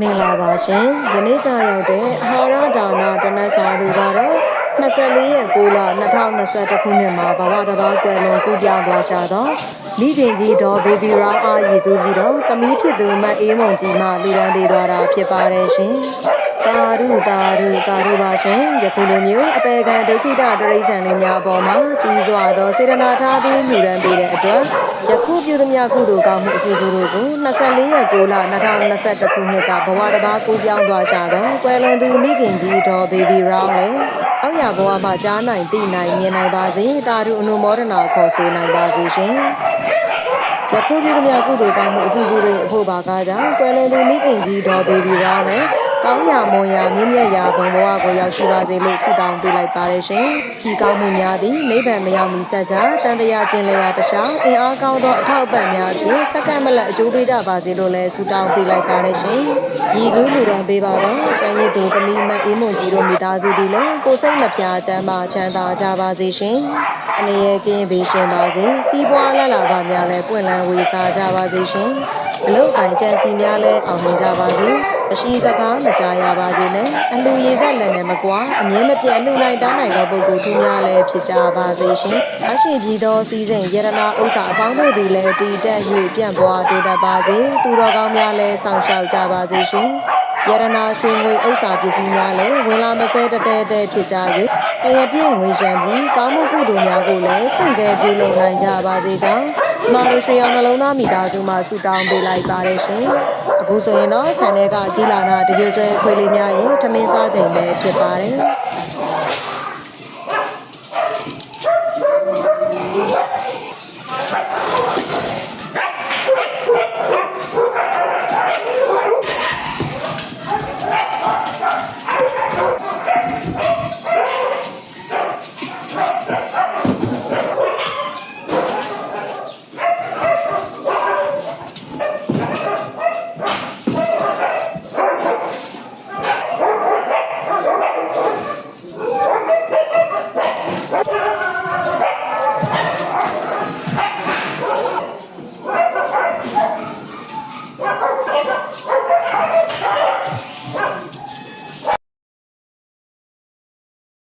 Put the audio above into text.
မင်္ဂလာပါရှင်။ယနေ့ကြာရောက်တဲ့အာဟာရဒါနတနတ်စာသူကတော့24ရက်6လ2021ခုနှစ်မှာဘဝတစ်ပါးကွယ်လွန်ကုပြသွားရှာတော့မိခင်ကြီးဒေါ်ဘေဘီရာအားရည်စူးပြီးတော့သမီးဖြစ်သူမတ်အေးမွန်ကြီးမှလူရန်ပေးသွားတာဖြစ်ပါတယ်ရှင်။ တာရုတာရုတာရုပါရှင်ယခုလိုမျိုးအပေကံဒုက္ခိတတရိษံလေးများအပေါ်မှာကြီးစွာသောစေတနာထားပြီးလူရန်ပေးတဲ့အတွက်ယခုပြုသမျှကုသိုလ်ကောင်းမှုအစီအစဉ်တို့ကို24ရက်6လ2021ခုနှစ်ကဘဝတစ်ပါးကူးပြောင်းသွားကြသောကွယ်လွန်သူမိခင်ကြီးဒေါ်ဘေဘီရောင်းလည်းအောက်ရဘဝမှာကြားနိုင်သိနိုင်မြင်နိုင်ပါစေတာရုအနုမောဒနာခေါ်ဆိုနိုင်ပါစေရှင်ယခုပြုသမျှကုသိုလ်ကောင်းမှုအစီအစဉ်တွေအဖို့ပါကားကြောင့်ကွယ်လွန်သူမိခင်ကြီးဒေါ်ဘေဘီရောင်းလည်း ကောင်းရာမွန်ရာမြင့်မြတ်ရာဘုံဘဝကိုရောက်ရှိပါစေလို့ဆုတောင်းပေးလိုက်ပါတယ်ရှင်။ဒီကောင်းမှုများသည်နိဗ္ဗာန်မရောက်မီဆက်ကြတန်တရားခြင်းလျာတခြားအင်အားကောင်းသောအထောက်အပံ့များဖြင့်စက္ကန့်မလက်အကျိုးပေးကြပါစေလို့လည်းဆုတောင်းပေးလိုက်ပါတယ်ရှင်။ရည်စူးလူတော်ပေးပါတော့ကျန်ရည်သူသမီးမအေးမွန်ကြီးတို့မိသားစုသည်လည်းကိုယ်စိတ်မပြာချမ်းသာချမ်းသာကြပါစေရှင်။အနေရကင်းပေးရှင်ပါစေ။စီးပွားလလပါများလည်းပွင့်လန်းဝေစားကြပါစေရှင်။အလုတ်ပိုင်းကြံစီများလည်းအောင်မြင်ကြပါစေ။ အရှိစကားမကြားရပါစေနဲ့အလူရည်ဆက်လည်းနဲ့မကွာအမြဲမပြတ်လှူနိုင်တောင်းနိုင်သောပုဂ္ဂိုလ်သူများလည်းဖြစ်ကြပါစေရှင်အရှိပြည်သောစီစဉ်ယရနာဥစ္စာအပေါင်းတို့သည်လည်းတည်တက်၍ပြန့်ပွားတိုးတက်ပါစေသူတော်ကောင်းများလည်းဆောင်ရှောက်ကြပါစေရှင်ယရနာရွှေငွေဥစ္စာပစ္စည်းများလည်းဝင်လာမစဲတသေးသေးဖြစ်ကြ၍အယပြည့်ငွေရှံပြီးကောင်းမှုကုသိုလ်များကိုလည်းဆင့်ကဲပြုလုပ်နိုင်ကြပါစေကြောင်း ကျမတို့ရွှေအောင်နှလုံးသားမိသားစုမှဆုတောင်းပေးလိုက်ပါတယ်ရှင်အခုဆိုရင်တော့ channel ကဒီလာနာတရွဆွဲခွေးလေးများရဲ့ထမင်းစားချိန်ပဲဖြစ်ပါတယ်